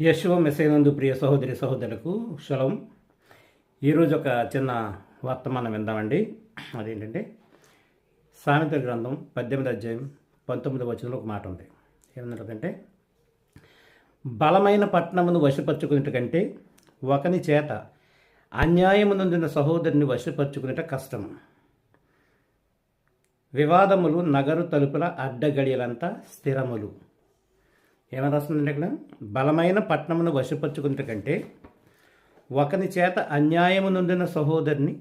యశో మెసేనందు ప్రియ సహోదరి సహోదరులకు శలం ఈరోజు ఒక చిన్న వర్తమానం విందామండి. అదేంటంటే సామెత గ్రంథం పద్దెనిమిది అధ్యాయం పంతొమ్మిది వచనంలో ఒక మాట ఉంది. ఏమంటుందంటే బలమైన పట్టణమును వశపరుచుకునేట కంటే ఒకని చేత అన్యాయమునందిన సహోదరుని వశపరుచుకునేట కష్టం. వివాదములు నగరు తలుపుల అడ్డగడియలంతా స్థిరములు. ఏమని రాస్తుందండి ఇక్కడ? బలమైన పట్టణమును వశపరుచుకున్న కంటే ఒకని చేత అన్యాయము నుండిన సహోదరిని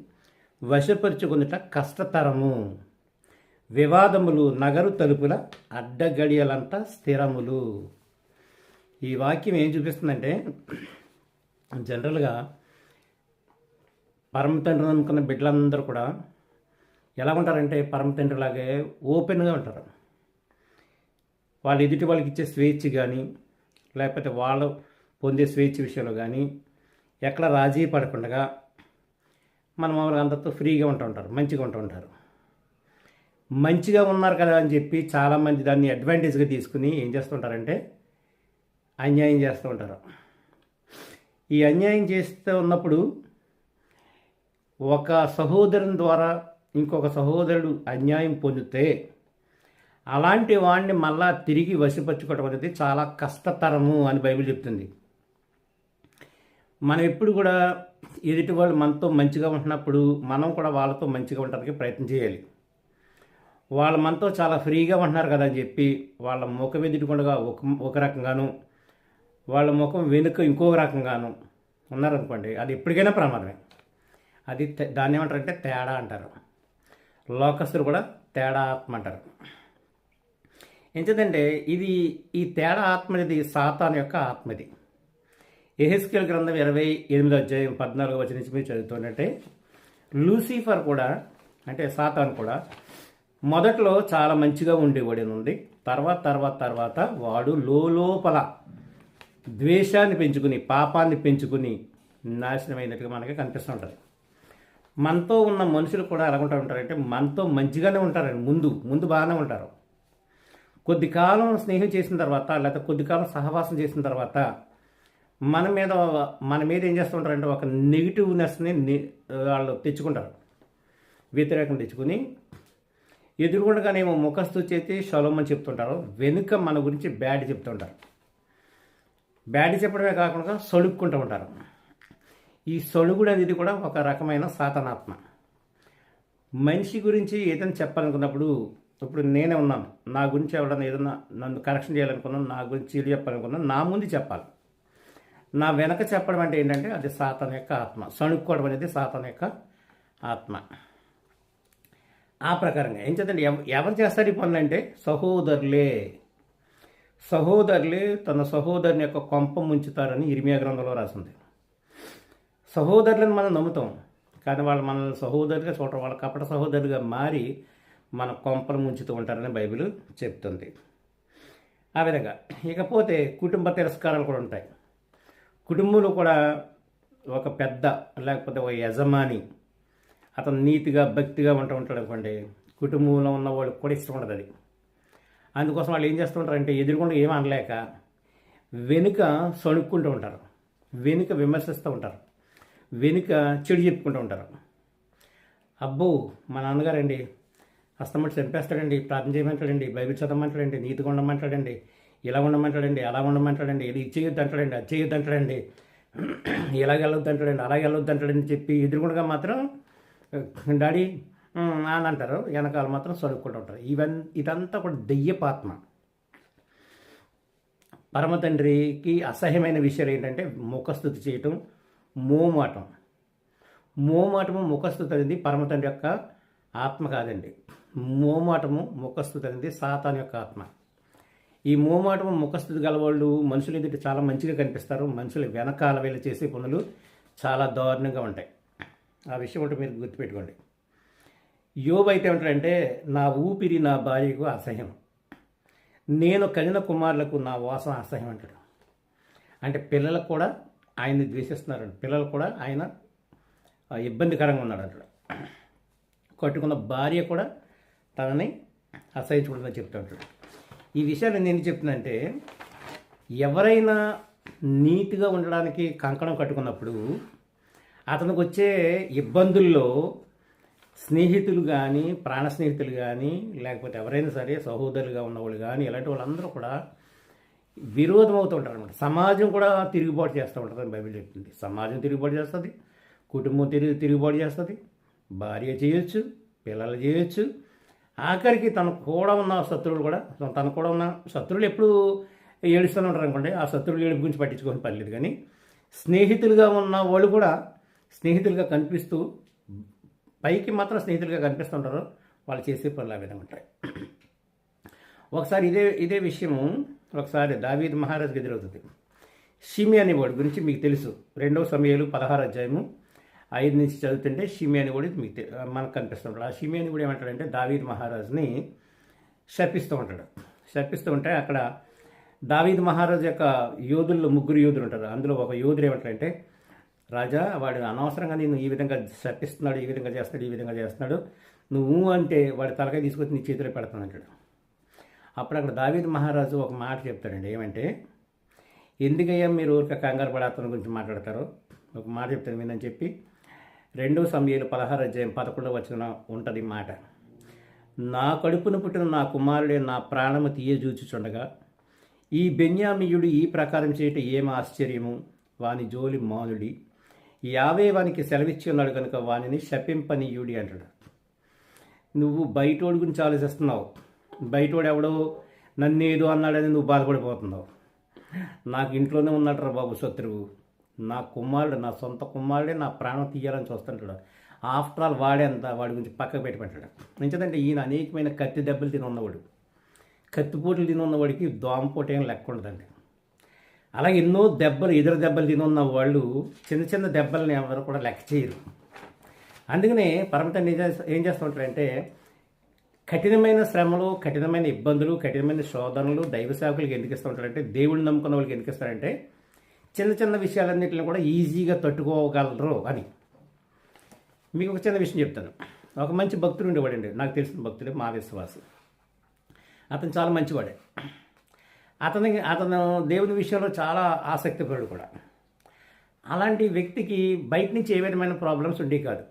వశపరుచుకున్నట కష్టతరము. వివాదములు నగరు తలుపుల అడ్డగడియలంతా స్థిరములు. ఈ వాక్యం ఏం చూపిస్తుందంటే జనరల్గా పరమ తండ్రి నమ్ముకున్న బిడ్డలందరూ కూడా ఎలా ఉంటారంటే పరమ తండ్రిలాగే ఓపెన్గా ఉంటారు. వాళ్ళు ఎదుటి వాళ్ళకి ఇచ్చే స్వేచ్ఛ కానీ లేకపోతే వాళ్ళు పొందే స్వేచ్ఛ విషయంలో కానీ ఎక్కడ రాజీ పడకుండా మన మామూలుగా అందరితో ఫ్రీగా ఉంటూ ఉంటారు మంచిగా ఉంటూ ఉంటారు. మంచిగా ఉన్నారు కదా అని చెప్పి చాలామంది దాన్ని అడ్వాంటేజ్గా తీసుకుని ఏం చేస్తుంటారంటే అన్యాయం చేస్తూ ఉంటారు. ఈ అన్యాయం చేస్తూ ఉన్నప్పుడు ఒక సహోదరుని ద్వారా ఇంకొక సహోదరుడు అన్యాయం పొందితే అలాంటి వాడిని మళ్ళా తిరిగి వసిపచ్చుకోవడం అనేది చాలా కష్టతరము అని బైబిల్ చెప్తుంది. మనం ఎప్పుడు కూడా ఎదుటి వాళ్ళు మనతో మంచిగా ఉంటున్నప్పుడు మనం కూడా వాళ్ళతో మంచిగా ఉండడానికి ప్రయత్నం చేయాలి. వాళ్ళు మనతో చాలా ఫ్రీగా ఉంటున్నారు కదా అని చెప్పి వాళ్ళ ముఖం ఎదుటికుండా ఒక ఒక రకంగాను వాళ్ళ ముఖం వెనుక ఇంకొక రకంగాను ఉన్నారనుకోండి అది ఎప్పటికైనా ప్రమాదమే. అది దాన్ని ఏమంటారంటే తేడా అంటారు. లోకస్తులు కూడా తేడా ఆత్మ అంటారు. ఎంచేదంటే ఇది ఈ తేడా ఆత్మ అనేది సాతాన్ యొక్క ఆత్మది. ఎహెస్కేల్ గ్రంథం ఇరవై ఎనిమిదో అధ్యాయం పద్నాలుగో వచ్చిన నుంచి మీరు చదువుతున్నట్టే లూసిఫర్ కూడా అంటే సాతాన్ కూడా మొదట్లో చాలా మంచిగా ఉండేవాడు ఉంది తర్వాత తర్వాత తర్వాత వాడు లోపల ద్వేషాన్ని పెంచుకుని పాపాన్ని పెంచుకుని నాశనమైనట్టుగా మనకి కనిపిస్తుంటుంది మనతో ఉన్న మనుషులు కూడా ఎలా ఉంటా ఉంటారంటే మనతో మంచిగానే ఉంటారండి. ముందు ముందు బాగానే ఉంటారు. కొద్ది కాలం స్నేహం చేసిన తర్వాత లేకపోతే కొద్ది కాలం సహవాసం చేసిన తర్వాత మన మీద మన మీద ఏం చేస్తుంటారంటే ఒక నెగిటివ్నెస్ని వాళ్ళు తెచ్చుకుంటారు. వ్యతిరేకం తెచ్చుకుని ఎదురుగుండగానేమో ముఖస్తు చేతి షలోమని చెప్తుంటారు. వెనుక మన గురించి బ్యాడ్ చెప్తుంటారు. బ్యాడ్ చెప్పడమే కాకుండా సొలుక్కుంటూ ఉంటారు. ఈ సొలుగుడు అనేది కూడా ఒక రకమైన సాతనాత్మ. మనిషి గురించి ఏదైనా చెప్పాలనుకున్నప్పుడు ఇప్పుడు నేనే ఉన్నాను. నా గురించి ఎవడన్నా ఏదన్నా నన్ను కరెక్షన్ చేయాలనుకున్నాను నా గురించి చీలు చెప్పాలనుకున్నాను నా ముందు చెప్పాలి. నా వెనక చెప్పడం అంటే ఏంటంటే అది సాతన యొక్క ఆత్మ. సణుక్కోవడం అనేది సాతన యొక్క ఆత్మ. ఆ ప్రకారంగా ఏం చేద్దండి ఎవ- ఎవరు చేస్తారు ఈ పనులంటే అంటే సహోదరులే. సహోదరులే తన సహోదరుని యొక్క కొంప ముంచుతారని ఇరిమియా గ్రంథంలో రాసింది. సహోదరులను మనం నమ్ముతాం. కానీ వాళ్ళు మనల్ని సహోదరుగా చూడటం వాళ్ళ కపట సహోదరుగా మారి మన కొంపలు ముంచుతూ ఉంటారని బైబిల్ చెప్తుంది. ఆ విధంగా ఇకపోతే కుటుంబ తిరస్కారాలు కూడా ఉంటాయి. కుటుంబంలో కూడా ఒక పెద్ద లేకపోతే ఒక యజమాని అతను నీతిగా భక్తిగా ఉంటూ ఉంటాడు అనుకోండి కుటుంబంలో ఉన్న వాళ్ళకి కూడా ఇష్టం ఉండదు అది. అందుకోసం వాళ్ళు ఏం చేస్తుంటారంటే ఎదురుకుండా ఏం అనలేక వెనుక సణుక్కుంటూ ఉంటారు. వెనుక విమర్శిస్తూ ఉంటారు. వెనుక చెడు చెప్పుకుంటూ ఉంటారు. అబ్బో మా నాన్నగారండి అస్తమటి చంపేస్తాడండి ప్రార్థన చేయమంటాడండి బైబిల్ చదవమంటాడండి నీతిగా ఉండమంటాడండి ఇలా ఉండమంటాడండి అలా ఉండమంటాడండి ఇది ఇచ్చేయొద్దు అంటాడండి అది చేయొద్దు అంటాడండి ఇలాగ వెళ్ళొద్దు అంటాడండి అలాగ వెళ్ళొద్దు అంటాడని చెప్పి ఎదురుగుండగా మాత్రం డాడీ అని అంటారు. వెనకాల మాత్రం చదువుకుంటూ ఉంటారు. ఇవన్ ఇదంతా కూడా దెయ్యపాత్మ. పరమతండ్రికి అసహ్యమైన విషయాలు ఏంటంటే ముఖస్థుతి చేయటం మోమాటం. మోమాటము ముఖస్థుతి అనేది పరమతండ్రి యొక్క ఆత్మ కాదండి. మోమాటము ముఖస్థుతి అనేది సాతాన్ యొక్క ఆత్మ. ఈ మోమాటము ముఖస్థుతి గలవాళ్ళు మనుషులు ఎదుటి చాలా మంచిగా కనిపిస్తారు. మనుషులు వెనకాల వీళ్ళు చేసే పనులు చాలా దారుణంగా ఉంటాయి. ఆ విషయం ఒకటి మీరు గుర్తుపెట్టుకోండి. యోబు అయితే ఏమంటాడంటే నా ఊపిరి నా భార్యకు అసహ్యం. నేను కలిగిన కుమారులకు నా వాసన అసహ్యం అంటాడు. అంటే పిల్లలకు కూడా ఆయన్ని ద్వేషిస్తున్నారు పిల్లలు కూడా ఆయన ఇబ్బందికరంగా ఉన్నాడు అంటాడు కట్టుకున్న భార్య కూడా తనని అసహించుకుంటుందని చెప్తూ ఉంటాడు ఈ విషయాలు నేను చెప్తున్నానంటే ఎవరైనా నీట్గా ఉండడానికి కంకణం కట్టుకున్నప్పుడు అతనికి వచ్చే ఇబ్బందుల్లో స్నేహితులు కానీ ప్రాణ స్నేహితులు కానీ లేకపోతే ఎవరైనా సరే సహోదరులుగా ఉన్నవాళ్ళు కానీ ఇలాంటి వాళ్ళందరూ కూడా విరోధం అవుతూ ఉంటారు అనమాట సమాజం కూడా తిరుగుబాటు చేస్తూ ఉంటుంది బైబిల్ చెప్తుంది. సమాజం తిరుగుబాటు చేస్తుంది కుటుంబం తిరిగి తిరుగుబాటు చేస్తుంది భార్య చేయొచ్చు పిల్లలు చేయొచ్చు ఆఖరికి తన కూడా ఉన్న శత్రువులు కూడా తన కూడా ఉన్న శత్రువులు ఎప్పుడు ఏడుస్తూనే ఉంటారు అనుకోండి. ఆ శత్రువులు ఏడుపు గురించి పట్టించుకోని పర్లేదు కానీ స్నేహితులుగా ఉన్న వాళ్ళు కూడా స్నేహితులుగా కనిపిస్తూ పైకి మాత్రం స్నేహితులుగా కనిపిస్తుంటారు వాళ్ళు చేసే పనులు ఆ విధంగా ఉంటాయి. ఒకసారి ఇదే ఇదే విషయము ఒకసారి దావీద్ మహారాజ్కి ఎదురవుతుంది. షిమి అనేవాడు గురించి మీకు తెలుసు. రెండవ సమయాలు పదహారు అధ్యాయము ఐదు నుంచి చదువుతుంటే షిమి కూడా మీకు మనకు కనిపిస్తుంటాడు. ఆ షిమి కూడా ఏమంటాడంటే దావీద్ మహారాజ్ని శపిస్తూ ఉంటాడు. శపిస్తూ ఉంటే అక్కడ దావీద్ మహారాజ్ యొక్క యోధుల్లో ముగ్గురు యోధులు ఉంటారు. అందులో ఒక యోధుడు ఏమంటాడంటే రాజా వాడు అనవసరంగా నేను ఈ విధంగా శపిస్తున్నాడు ఈ విధంగా చేస్తున్నాడు ఈ విధంగా చేస్తున్నాడు. నువ్వు అంటే వాడి తలకాయ తీసుకొచ్చి నీ చేతిలో పెడతానంటాడు అప్పుడు అక్కడ దావీద్ మహారాజు ఒక మాట చెప్తాడండి. ఏమంటే ఎందుకయ్యా మీరు ఊరికే కంగారు పడి అతని గురించి మాట్లాడతారు? ఒక మాట చెప్తాను వినని చెప్పి రెండో సమయాలు పదహారు అధ్యాయం పదకొండవ వచ్చిన ఉంటుంది మాట. నా కడుపున పుట్టిన నా కుమారుడే నా ప్రాణము తీయజూచుచుండగా ఈ బెన్యామీయుడు ఈ ప్రకారం చేయటం ఏం ఆశ్చర్యము? వాని జోలి మానుడి. యావే వానికి సెలవిచ్చి ఉన్నాడు కనుక వానిని శపింపనీయుడి అంటాడు నువ్వు బయటోడి గురించి ఆలోచిస్తున్నావు. బయటోడు ఎవడో నన్ను ఏదో అన్నాడని నువ్వు బాధపడిపోతున్నావు. నాకు ఇంట్లోనే ఉన్నాడు బాబు శత్రువు. నా కుమారుడు నా సొంత కుమారుడే నా ప్రాణం తీయాలని చూస్తుంటాడు. ఆఫ్టర్ ఆల్ వాడే అంత వాడి గురించి పక్కకు పెట్టమంటాడు. ఎంచేదంటే ఈయన అనేకమైన కత్తి దెబ్బలు తిని ఉన్నవాడు. కత్తిపోట్లు తిని ఉన్నవాడికి దోమపోటు ఏం లెక్క ఉండదండి. అలాగే ఎన్నో దెబ్బలు ఎదురు దెబ్బలు తిని ఉన్న వాళ్ళు చిన్న చిన్న దెబ్బలని ఎవరు కూడా లెక్క చేయరు. అందుకనే పరమతండ్రి ఏం చేస్తా- చేస్తూ కఠినమైన శ్రమలు కఠినమైన ఇబ్బందులు కఠినమైన శోధనలు దైవ సేవకులకు ఎందుకు ఇస్తుంటారంటే దేవుడిని నమ్ముకున్న వాళ్ళకి ఎందుకు ఇస్తారంటే చిన్న చిన్న విషయాలన్నింటిని కూడా ఈజీగా తట్టుకోగలరు అని. మీకు ఒక చిన్న విషయం చెప్తాను. ఒక మంచి భక్తుడు ఉండేవాడండి. నాకు తెలిసిన భక్తుడే మా విశ్వాసం అతను చాలా మంచివాడే. అతనికి అతను దేవుని విషయంలో చాలా ఆసక్తిపరుడు కూడా. అలాంటి వ్యక్తికి బయట నుంచి ఏ విధమైన ప్రాబ్లమ్స్ ఉండేవి కాదు.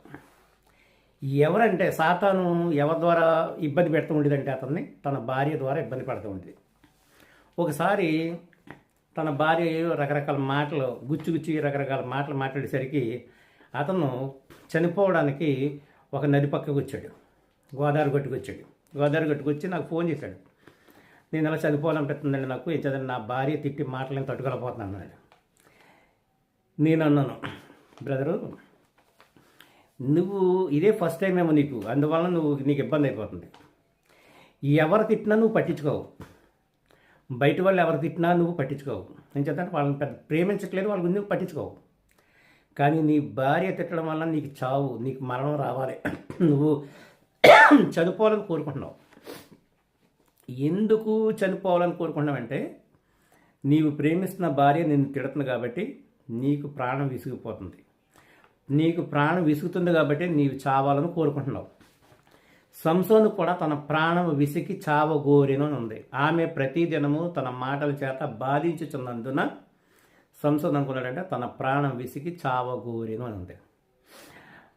ఎవరంటే సాతాను ఎవరి ద్వారా ఇబ్బంది పెడుతూ ఉండేదంటే అతన్ని తన భార్య ద్వారా ఇబ్బంది పెడుతూ ఉండేది. ఒకసారి తన భార్య రకరకాల మాటలు గుచ్చి గుచ్చి రకరకాల మాటలు మాట్లాడేసరికి అతను చనిపోవడానికి ఒక నది పక్కకు వచ్చాడు. గోదావరి గట్టుకు వచ్చాడు. గోదావరి గట్టుకు వచ్చి నాకు ఫోన్ చేశాడు. నేను అలా చనిపోవాలనిపిస్తుందండి నాకు? ఏం చదివి నా భార్య తిట్టి మాటలు తట్టుకోలేకపోతున్నాను అన్నాడు. నేను అన్నాను బ్రదరు నువ్వు ఇదే ఫస్ట్ టైం ఏమో నీకు అందువల్ల నువ్వు నీకు ఇబ్బంది అయిపోతుంది. ఎవరు తిట్టినా నువ్వు పట్టించుకోవు. బయట వాళ్ళు ఎవరు తిట్టినా నువ్వు పట్టించుకోవు. నేను చెప్తాను వాళ్ళని పెద్ద ప్రేమించట్లేదు వాళ్ళ గురించి నువ్వు పట్టించుకోవు? కానీ నీ భార్య తిట్టడం వల్ల నీకు చావు నీకు మరణం రావాలి. నువ్వు చనిపోవాలని కోరుకుంటున్నావు. ఎందుకు చనిపోవాలని కోరుకుంటున్నావంటే నీవు ప్రేమిస్తున్న భార్య నిన్ను తిడుతుంది కాబట్టి నీకు ప్రాణం విసిగిపోతుంది. నీకు ప్రాణం విసుగుతుంది కాబట్టి నీవు చావాలని కోరుకుంటున్నావు. సంసోను కూడా తన ప్రాణం విసికి చావగోరెను అని ఉంది ఆమె ప్రతిదినము తన మాటల చేత బాధించుచున్నందున సంసోన్ అనుకున్నాడంటే తన ప్రాణం విసికి చావగోరిను అని ఉంది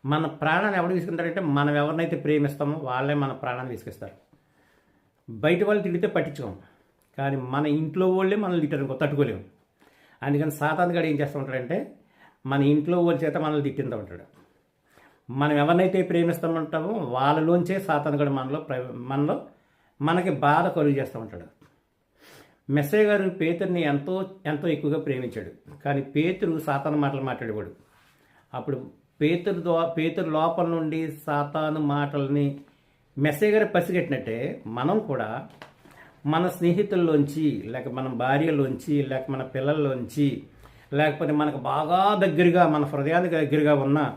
మన ప్రాణాన్ని ఎవడు విసుకుంటాడంటే మనం ఎవరినైతే ప్రేమిస్తామో వాళ్ళే మన ప్రాణాన్ని విసిగిస్తారు బయట వాళ్ళు తిడితే పట్టించుకోం. కానీ మన ఇంట్లో వాళ్ళే మనల్ని తిట్టారు తట్టుకోలేము అందుకని సాతాన్ గడు ఏం చేస్తూ ఉంటాడంటే మన ఇంట్లో వాళ్ళ చేత మనల్ని తిట్టిందా ఉంటాడు. మనం ఎవరినైతే ప్రేమిస్తామంటామో వాళ్ళలోంచే సాతాన్ కూడా మనలో ప్ర- మనలో మనకి బాధ కలుగు చేస్తూ ఉంటాడు. మెస్సయ్య గారు పేతుర్ని ఎంతో ఎంతో ఎక్కువగా ప్రేమించాడు. కానీ పేతురు సాతాను మాటలు మాట్లాడేవాడు. అప్పుడు పేతురు ద్వా పేతురు లోపల నుండి సాతాను మాటల్ని మెస్సయ్య గారు పసిగట్టినట్టే మనం కూడా మన స్నేహితుల్లోంచి లేక మన భార్యలోంచి లేక మన పిల్లల్లోంచి లేకపోతే మనకు బాగా దగ్గరగా మన హృదయానికి దగ్గరగా ఉన్న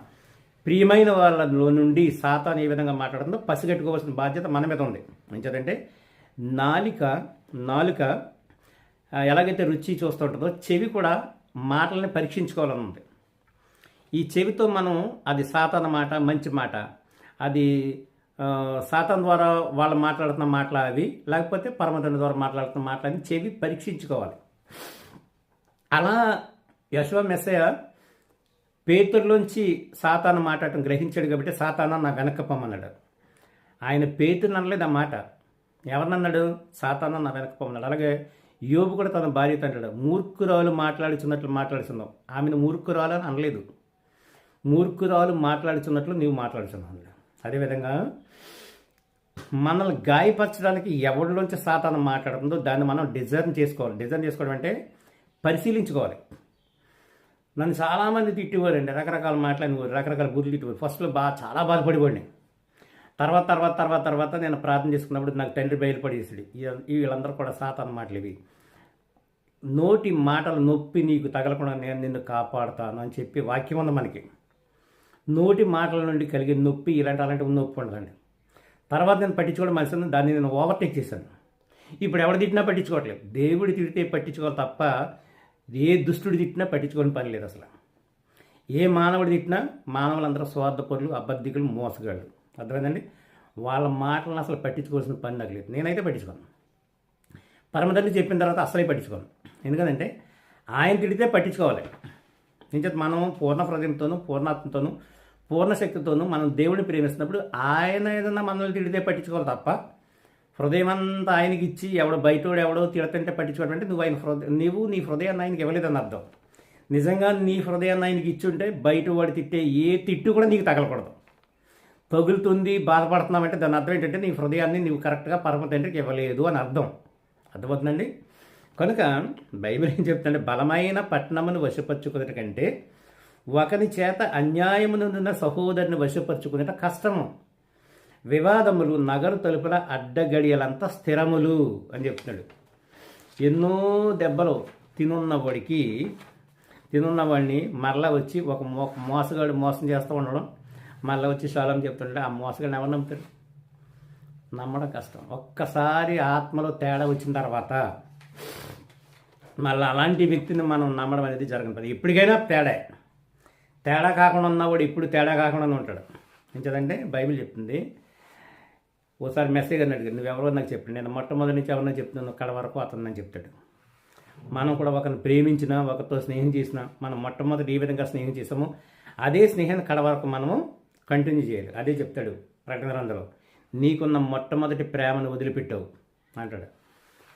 ప్రియమైన వాళ్ళలో నుండి సాతాన్ ఏ విధంగా మాట్లాడుతుందో పసిగట్టుకోవాల్సిన బాధ్యత మన మీద ఉంది. ఎంచేదంటే నాలిక నాలుక ఎలాగైతే రుచి చూస్తూ ఉంటుందో చెవి కూడా మాటల్ని పరీక్షించుకోవాలని ఉంది. ఈ చెవితో మనం అది సాతాన మాట మంచి మాట అది సాతాన్ ద్వారా వాళ్ళు మాట్లాడుతున్న మాటలు అవి లేకపోతే పరమతండ్రి ద్వారా మాట్లాడుతున్న మాటలు అని చెవి పరీక్షించుకోవాలి. అలా యశ్వ మెస్సయ్య పేతుర్లోంచి సాతాను మాట్లాడటం గ్రహించాడు కాబట్టి సాతాన నా వెనక పొమ్మన్నాడు. ఆయన పేతుని అనలేదు ఆ మాట. ఎవరినన్నాడు? సాతాన నా వెనక పొమ్మన్నాడు. అలాగే యోబు కూడా తన భార్యతో అంటాడు మూర్ఖురాలు మాట్లాడుచున్నట్లు మాట్లాడుచున్నావు. ఆమెను మూర్ఖురాలు అని అనలేదు. మూర్ఖురాలు మాట్లాడుచున్నట్లు నీవు మాట్లాడుచున్నావు అన్నాడు అదేవిధంగా మనల్ని గాయపరచడానికి ఎవరిలోంచి సాతాను మాట్లాడుతుందో దాన్ని మనం డిజైన్ చేసుకోవాలి. డిజైన్ చేసుకోవడం అంటే పరిశీలించుకోవాలి. నన్ను చాలామంది తిట్టేవారండి రకరకాల మాట్లాడినవారు రకరకాల బుర్రలు తిట్టేవారు. ఫస్ట్లో బాగా చాలా బాధపడేవాడిని. తర్వాత తర్వాత తర్వాత తర్వాత నేను ప్రార్థన చేసుకున్నప్పుడు నాకు తండ్రి బయలుపడేసాడు ఈ వీళ్ళందరూ కూడా సాతాను మాటలు ఇవి నోటి మాటలు నొప్పి నీకు తగలకుండా నేను నిన్ను కాపాడుతాను అని చెప్పి వాక్యం ఉంది మనకి. నోటి మాటల నుండి కలిగే నొప్పి ఇలాంటి అలాంటివి నొప్పి ఉండదండి. తర్వాత నేను పట్టించుకోవడం మనిషిని దాన్ని నేను ఓవర్టేక్ చేశాను. ఇప్పుడు ఎవడు తిట్టినా పట్టించుకోవట్లేదు. దేవుడు తిడితే పట్టించుకోవాలి తప్ప ఏ దుష్టుడు తిట్టినా పట్టించుకోని పని లేదు అసలు. ఏ మానవుడు తిట్టినా మానవులందరూ స్వార్థపరులు అబద్ధికులు మోసగాళ్ళు. అర్థమైందండి? వాళ్ళ మాటలను అసలు పట్టించుకోవాల్సిన పని నాకు లేదు. నేనైతే పట్టించుకోను. పరమతండ్రి చెప్పిన తర్వాత అసలే పట్టించుకోను. ఎందుకంటే ఆయన తిడితే పట్టించుకోవాలి. నిజంగా మనం పూర్ణ హృదయంతోనూ పూర్ణాత్మతోనూ పూర్ణశక్తితోనూ మనం దేవుడిని ప్రేమిస్తున్నప్పుడు ఆయన ఏదన్నా మనల్ని తిడితే పట్టించుకోవాలి తప్ప హృదయం అంతా ఆయనకి ఇచ్చి ఎవడో బయటోడు ఎవడో తిడతంటే పట్టించుకోవడం నువ్వు ఆయన హృదయం నువ్వు నీ హృదయాన్ని ఆయనకి ఇవ్వలేదని అర్థం. నిజంగా నీ హృదయాన్ని ఆయనకి ఇచ్చుంటే బయట వాడు తిట్టే ఏ తిట్టు కూడా నీకు తగలకూడదు. తగులుతుంది బాధపడుతున్నామంటే దాని అర్థం ఏంటంటే నీ హృదయాన్ని నీవు కరెక్ట్గా పరమ తండ్రికి ఇవ్వలేదు అని అర్థం. అర్థమవుతుందండి? కనుక బైబిల్ ఏం చెప్తుందంటే బలమైన పట్టణమును వశపరుచుకున్నట కంటే ఒకని చేత అన్యాయమునున్న సహోదరుని వశపరుచుకునేట కష్టము. వివాదములు నగరు తలుపుల అడ్డగడియలంతా స్థిరములు అని చెప్తున్నాడు. ఎన్నో దెబ్బలు తినున్నవాడికి తినున్నవాడిని మరలా వచ్చి ఒక మో మోసగాడు మోసం చేస్తూ ఉండడం మళ్ళీ వచ్చి శాలం చెప్తుంటే ఆ మోసగాడిని ఎవరు నమ్ముతారు? నమ్మడం కష్టం. ఒక్కసారి ఆత్మలో తేడా వచ్చిన తర్వాత మళ్ళీ అలాంటి వ్యక్తిని మనం నమ్మడం అనేది జరగదు ఇప్పటికైనా తేడా. తేడా కాకుండా ఉన్నవాడు ఇప్పుడు తేడా కాకుండా ఉంటాడు. ఎంచదంటే బైబిల్ చెప్తుంది ఓసారి మెసేజ్ అని అడిగాడు నువ్వెవరో నాకు చెప్పండి నేను మొట్టమొదటి నుంచి ఎవరన్నా చెప్తున్నాను కడ వరకు అతను చెప్తాడు. మనం కూడా ఒకరిని ప్రేమించినా ఒకరితో స్నేహం చేసినా మనం మొట్టమొదటి ఏ విధంగా స్నేహం చేసామో. అదే స్నేహాన్ని కడ వరకు మనము కంటిన్యూ చేయాలి. అదే చెప్తాడు ప్రకటన గ్రంథంలో. నీకున్న మొట్టమొదటి ప్రేమను వదిలిపెట్టావు అంటాడు.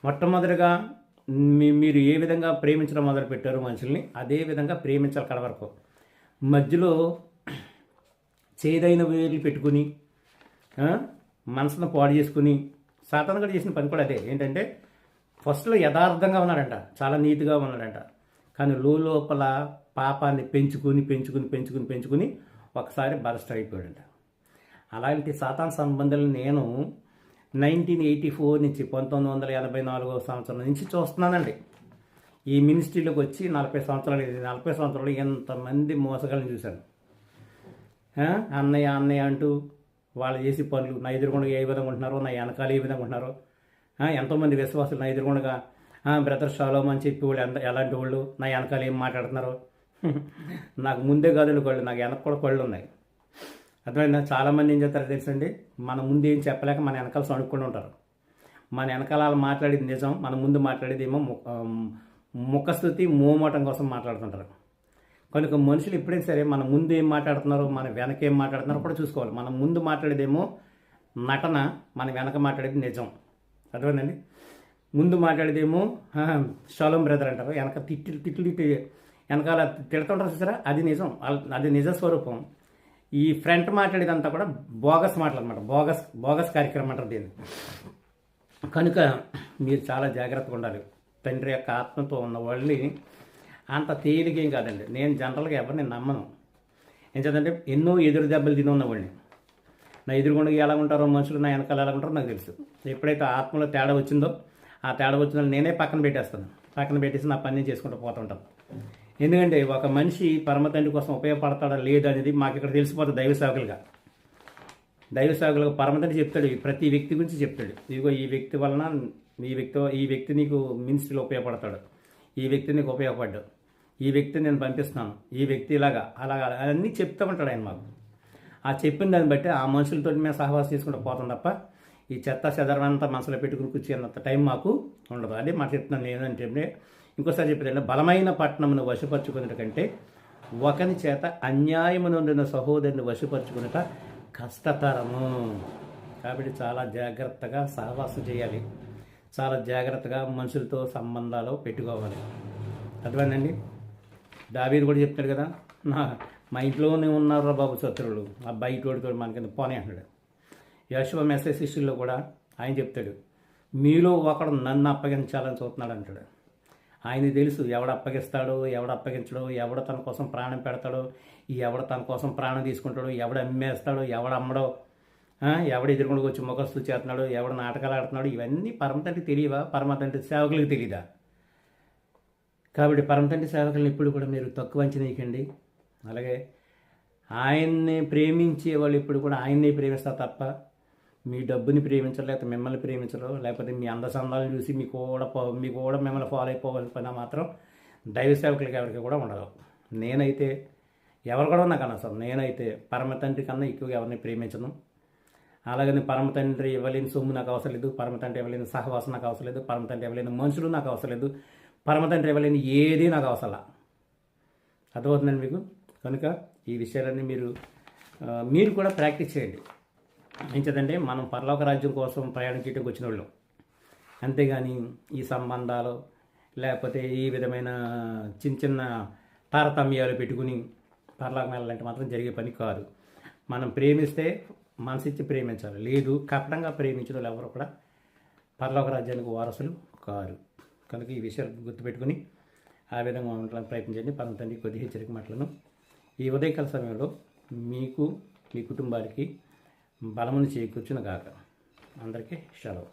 మొట్టమొదటిగా మీ మీరు ఏ విధంగా ప్రేమించడం మొదలు పెట్టారు మనుషుల్ని అదే విధంగా ప్రేమించాలి కడ వరకు మధ్యలో చేదైన వేలు పెట్టుకుని మనసును పాడు చేసుకుని సాతాను కూడా చేసిన పని కూడా అదే. ఏంటంటే ఫస్ట్లో యథార్థంగా ఉన్నాడంట. చాలా నీతిగా ఉన్నాడంట. కానీ లోపల పాపాన్ని పెంచుకుని పెంచుకుని పెంచుకుని పెంచుకుని ఒకసారి బరస్ట్ అయిపోయాడంట. అలాంటి సాతాన్ సంబంధాలు నేను నైన్టీన్ ఎయిటీ ఫోర్ నుంచి పంతొమ్మిది వందల ఎనభై నాలుగో సంవత్సరం నుంచి చూస్తున్నానండి. ఈ మినిస్ట్రీలోకి వచ్చి నలభై సంవత్సరాలు నలభై సంవత్సరాలు ఎంతమంది మోసగాళ్ళని చూశాను. అన్నయ్య అన్నయ్య అంటూ వాళ్ళు చేసి పనులు నా ఎదురుగుండగా ఏ విధంగా ఉంటున్నారో నా వెనకాల ఏ విధంగా ఉంటున్నారో. ఎంతోమంది విశ్వాసులు నా ఎదురుగుండగా బ్రదర్ షాలోమ్ అని చెప్పి వాళ్ళు ఎంత ఎలాంటి వాళ్ళు నా వెనకాల ఏం మాట్లాడుతున్నారో. నాకు ముందే గదులు కళ్ళు నాకు వెనక కూడా కళ్ళు ఉన్నాయి. అర్థమైందా? చాలామంది ఏం చేస్తారో తెలుసండి? మన ముందు ఏం చెప్పలేక మన వెనకాల సణుక్కుండా ఉంటారు. మన వెనకాల వాళ్ళు మాట్లాడేది నిజం మన ముందు మాట్లాడేది ఏమో ముఖస్థుతి మోమోటం కోసం మాట్లాడుతుంటారు. కనుక మనుషులు ఎప్పుడైనా సరే మన ముందు ఏం మాట్లాడుతున్నారో మన వెనక ఏం మాట్లాడుతున్నారో కూడా చూసుకోవాలి. మనం ముందు మాట్లాడేదేమో నటన మన వెనక మాట్లాడేది నిజం. అర్థమైందండి? ముందు మాట్లాడేదేమో షాలోం బ్రదర్ అంటారు. వెనక తిట్లు తిట్లు తిట్టి వెనకాల తిడుతుంటారు చూసారా? అది నిజం. వాళ్ళ- అది నిజ స్వరూపం. ఈ ఫ్రంట్ మాట్లాడేదంతా కూడా బోగస్ మాటలు అనమాట బోగస్ బోగస్ కార్యక్రమం అంటారు దీన్ని. కనుక మీరు చాలా జాగ్రత్తగా ఉండాలి. తండ్రి యొక్క ఆత్మతో ఉన్న వాళ్ళని అంత తేలికేం కాదండి. నేను జనరల్గా ఎవరిని నమ్మను. ఏంటంటే ఎన్నో ఎదురు దెబ్బలు తిని ఉన్నవాడిని నా ఎదురుగుండగా ఎలా ఉంటారో మనుషులు నా వెనకాల ఎలా ఉంటారో నాకు తెలుసు. ఎప్పుడైతే ఆత్మలో తేడా వచ్చిందో ఆ తేడా వచ్చిందో నేనే పక్కన పెట్టేస్తాను. పక్కన పెట్టేసి నా పని చేసుకుంటూ పోతుంటాను ఎందుకంటే ఒక మనిషి పరమ తండ్రి కోసం ఉపయోగపడతాడా లేదా అనేది మాకు ఇక్కడ తెలిసిపోతుంది దైవ సేవకులుగా. దైవ సేవకులకు పరమతండ్రి చెప్తాడు ప్రతి వ్యక్తి గురించి చెప్తాడు. ఇదిగో ఈ వ్యక్తి వలన ఈ వ్యక్తి ఈ వ్యక్తి నీకు మినిస్ట్రీలో ఉపయోగపడతాడు. ఈ వ్యక్తి నీకు ఉపయోగపడ్డాడు. ఈ వ్యక్తిని నేను పంపిస్తున్నాను ఈ వ్యక్తి ఇలాగా అలాగా అన్నీ చెప్తూ ఉంటాడు ఆయన మాకు. ఆ చెప్పిన దాన్ని బట్టి ఆ మనుషులతో మేము సహవాసం చేసుకుంటూ పోతాం తప్ప ఈ చెత్త చెదరమంతా మనసులో పెట్టుకుని కూర్చున్నంత టైం మాకు ఉండదు. అదే మాట చెప్తున్నాను ఏంటంటే ఇంకోసారి చెప్పేదంటే బలమైన పట్టణమును వశపరుచుకున్నట కంటే ఒకని చేత అన్యాయమునుండిన సహోదరుని వశపరుచుకున్నట కష్టతరము. కాబట్టి చాలా జాగ్రత్తగా సహవాసం చేయాలి. చాలా జాగ్రత్తగా మనుషులతో సంబంధాలు పెట్టుకోవాలి. అర్థమైందండి? దావీది కూడా చెప్తాడు కదా నా మా ఇంట్లోనే ఉన్నారు బాబు శత్రువులు ఆ బయట మన కింద పోనీ అంటాడు యశువ మెసేజ్ శిష్యుల్లో కూడా ఆయన చెప్తాడు మీలో ఒకడు నన్ను అప్పగించాలని చూస్తున్నాడు అంటాడు. ఆయన తెలుసు ఎవడు అప్పగిస్తాడో ఎవడు అప్పగించడో ఎవడు తన కోసం ప్రాణం పెడతాడో ఎవడు తన కోసం ప్రాణం తీసుకుంటాడో ఎవడు అమ్మేస్తాడో ఎవడు అమ్మడో ఎవడ ఎవడు ఎదురుకుండా వచ్చి ముఖస్తు చేస్తున్నాడో ఎవడు నాటకాలు ఆడుతున్నాడో ఇవన్నీ పరమతండ్రి తెలియవా? పరమతండ్రి సేవకులకు తెలియదా కాబట్టి పరమతండ్రి సేవకులను ఇప్పుడు కూడా మీరు తక్కువ అంచనీయకండి అలాగే ఆయన్ని ప్రేమించే వాళ్ళు ఇప్పుడు కూడా ఆయన్ని ప్రేమిస్తారు తప్ప మీ డబ్బుని ప్రేమించరు లేకపోతే మిమ్మల్ని ప్రేమించరు లేకపోతే మీ అందసందాలను చూసి మీకు కూడా మీకు కూడా మిమ్మల్ని ఫాలో అయిపోవాలి పని మాత్రం దైవ సేవకులకి ఎవరికి కూడా ఉండదు. నేనైతే ఎవరు కూడా నాకు అనవసరం నేనైతే పరమ తండ్రి కన్నా ఎక్కువగా ఎవరిని ప్రేమించను. అలాగని పరమ తండ్రి ఇవ్వలేని సొమ్ము నాకు అవసరం లేదు పరమ తండ్రి ఇవ్వలేని సహవాసం నాకు అవసరం లేదు పరమ తండ్రి ఇవ్వలేని మనుషులు నాకు అవసరం లేదు పరమతండ్రి ఇవ్వలేని ఏదీ నాకు అవసరం అర్థమవుతుందండి మీకు? కనుక ఈ విషయాలన్నీ మీరు మీరు కూడా ప్రాక్టీస్ చేయండి. ఏం మనం పరలోక రాజ్యం కోసం ప్రయాణం చేయడానికి వచ్చిన వాళ్ళు అంతేగాని ఈ సంబంధాలు లేకపోతే ఈ విధమైన చిన్న చిన్న తారతమ్యాలు పెట్టుకుని పరలోకం వెళ్ళాలంటే మాత్రం జరిగే పని కాదు. మనం ప్రేమిస్తే మనసిచ్చి ప్రేమించాలి. లేదు కపటంగా ప్రేమించిన వాళ్ళు ఎవరు కూడా పరలోక రాజ్యానికి వారసులు కారు. కనుక ఈ విషయాలు గుర్తుపెట్టుకుని ఆ విధంగా ఉండడానికి ప్రయత్నించండి పరమ తండ్రి కొద్ది హెచ్చరిక మాటలను. ఈ ఉదయకాల సమయంలో మీకు మీ కుటుంబానికి బలమును చేకూర్చును గాక అందరికీ సెలవు